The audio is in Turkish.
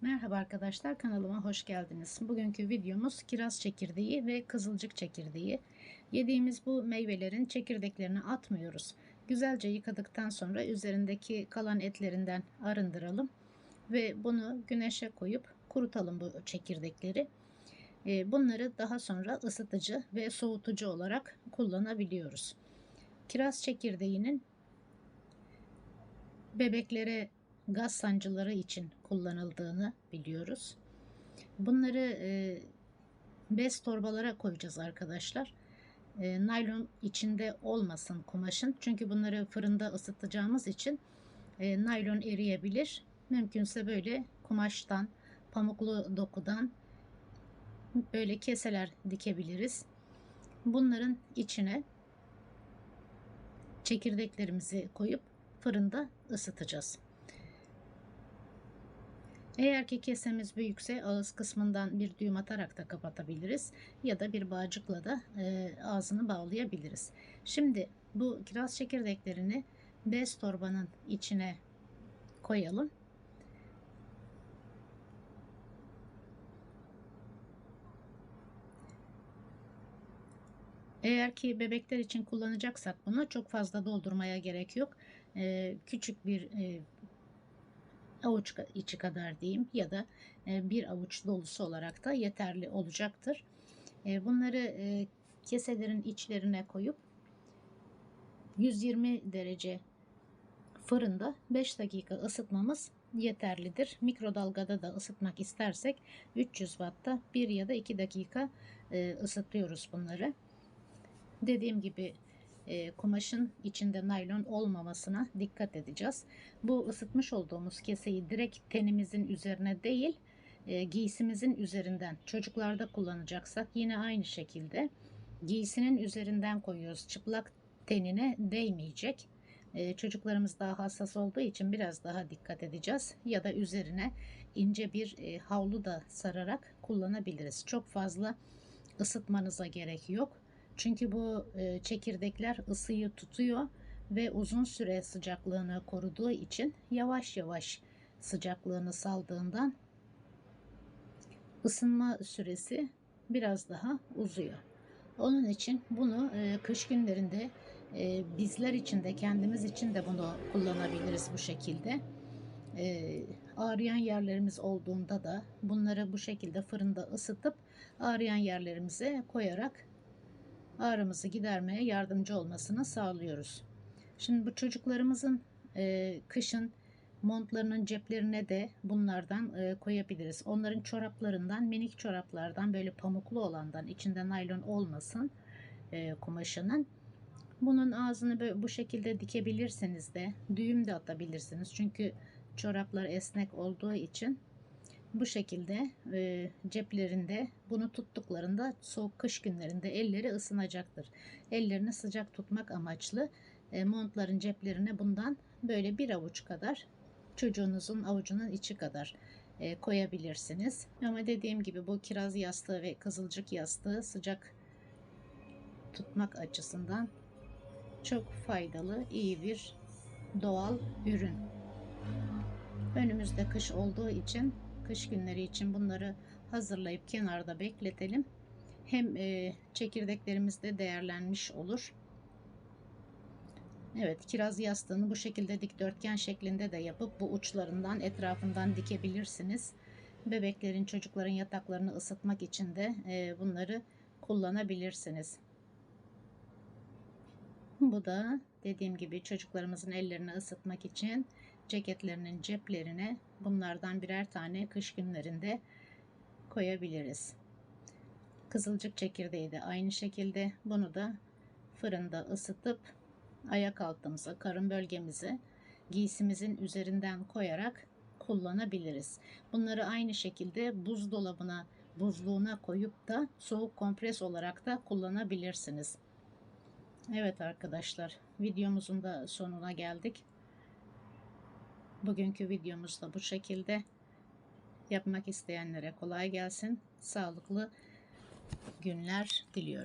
Merhaba arkadaşlar kanalıma hoş geldiniz. Bugünkü videomuz kiraz çekirdeği ve kızılcık çekirdeği. Yediğimiz bu meyvelerin çekirdeklerini atmıyoruz. Güzelce yıkadıktan sonra üzerindeki kalan etlerinden arındıralım ve bunu güneşe koyup kurutalım bu çekirdekleri. Ee, Bunları daha sonra ısıtıcı ve soğutucu olarak kullanabiliyoruz. Kiraz çekirdeğinin bebeklere gaz sancıları için kullanıldığını biliyoruz. Bunları e, bez torbalara koyacağız arkadaşlar. E, naylon içinde olmasın kumaşın. Çünkü bunları fırında ısıtacağımız için e, naylon eriyebilir. Mümkünse böyle kumaştan, pamuklu dokudan böyle keseler dikebiliriz. Bunların içine çekirdeklerimizi koyup fırında ısıtacağız. Eğer ki kesemiz büyükse ağız kısmından bir düğüm atarak da kapatabiliriz ya da bir bağcıkla da e, ağzını bağlayabiliriz. Şimdi bu kiraz çekirdeklerini bez torbanın içine koyalım. Eğer ki bebekler için kullanacaksak bunu çok fazla doldurmaya gerek yok. Ee, küçük bir e, avuç içi kadar diyeyim ya da e, bir avuç dolusu olarak da yeterli olacaktır. E, bunları e, keselerin içlerine koyup 120 derece fırında 5 dakika ısıtmamız yeterlidir. Mikrodalgada da ısıtmak istersek 300 Watt'ta 1 ya da 2 dakika ısıtıyoruz bunları. Dediğim gibi e, kumaşın içinde naylon olmamasına dikkat edeceğiz. Bu ısıtmış olduğumuz keseyi direkt tenimizin üzerine değil e, giysimizin üzerinden çocuklarda kullanacaksak yine aynı şekilde giysinin üzerinden koyuyoruz. Çıplak tenine değmeyecek. E, çocuklarımız daha hassas olduğu için biraz daha dikkat edeceğiz. Ya da üzerine ince bir e, havlu da sararak kullanabiliriz. Çok fazla ısıtmanıza gerek yok. Çünkü bu e, çekirdekler ısıyı tutuyor ve uzun süre sıcaklığını koruduğu için yavaş yavaş sıcaklığını saldığından ısınma süresi biraz daha uzuyor. Onun için bunu e, kış günlerinde e, bizler için de kendimiz için de bunu kullanabiliriz bu şekilde. Ağrıyan yerlerimiz olduğunda da bunları bu şekilde fırında ısıtıp ağrıyan yerlerimize koyarak ağrımızı gidermeye yardımcı olmasını sağlıyoruz. Şimdi bu çocuklarımızın e, kışın montlarının ceplerine de bunlardan e, koyabiliriz. Onların çoraplarından minik çoraplardan böyle pamuklu olandan içinde naylon olmasın e, kumaşının. Bunun ağzını böyle bu şekilde dikebilirsiniz de düğüm de atabilirsiniz. Çünkü çoraplar esnek olduğu için bu şekilde e, ceplerinde bunu tuttuklarında soğuk kış günlerinde elleri ısınacaktır. Ellerini sıcak tutmak amaçlı e, montların ceplerine bundan böyle bir avuç kadar çocuğunuzun avucunun içi kadar e, koyabilirsiniz. Ama dediğim gibi bu kiraz yastığı ve kızılcık yastığı sıcak tutmak açısından çok faydalı, iyi bir doğal ürün. Önümüzde kış olduğu için kış günleri için bunları hazırlayıp kenarda bekletelim. Hem e, çekirdeklerimiz de değerlenmiş olur. Evet kiraz yastığını bu şekilde dikdörtgen şeklinde de yapıp bu uçlarından etrafından dikebilirsiniz. Bebeklerin çocukların yataklarını ısıtmak için de e, bunları kullanabilirsiniz. Bu da dediğim gibi çocuklarımızın ellerini ısıtmak için ceketlerinin ceplerine bunlardan birer tane kış günlerinde koyabiliriz. Kızılcık çekirdeği de aynı şekilde bunu da fırında ısıtıp ayak altımıza, karın bölgemize giysimizin üzerinden koyarak kullanabiliriz. Bunları aynı şekilde buzdolabına, buzluğuna koyup da soğuk kompres olarak da kullanabilirsiniz. Evet arkadaşlar, videomuzun da sonuna geldik. Bugünkü videomuz da bu şekilde. Yapmak isteyenlere kolay gelsin. Sağlıklı günler diliyorum.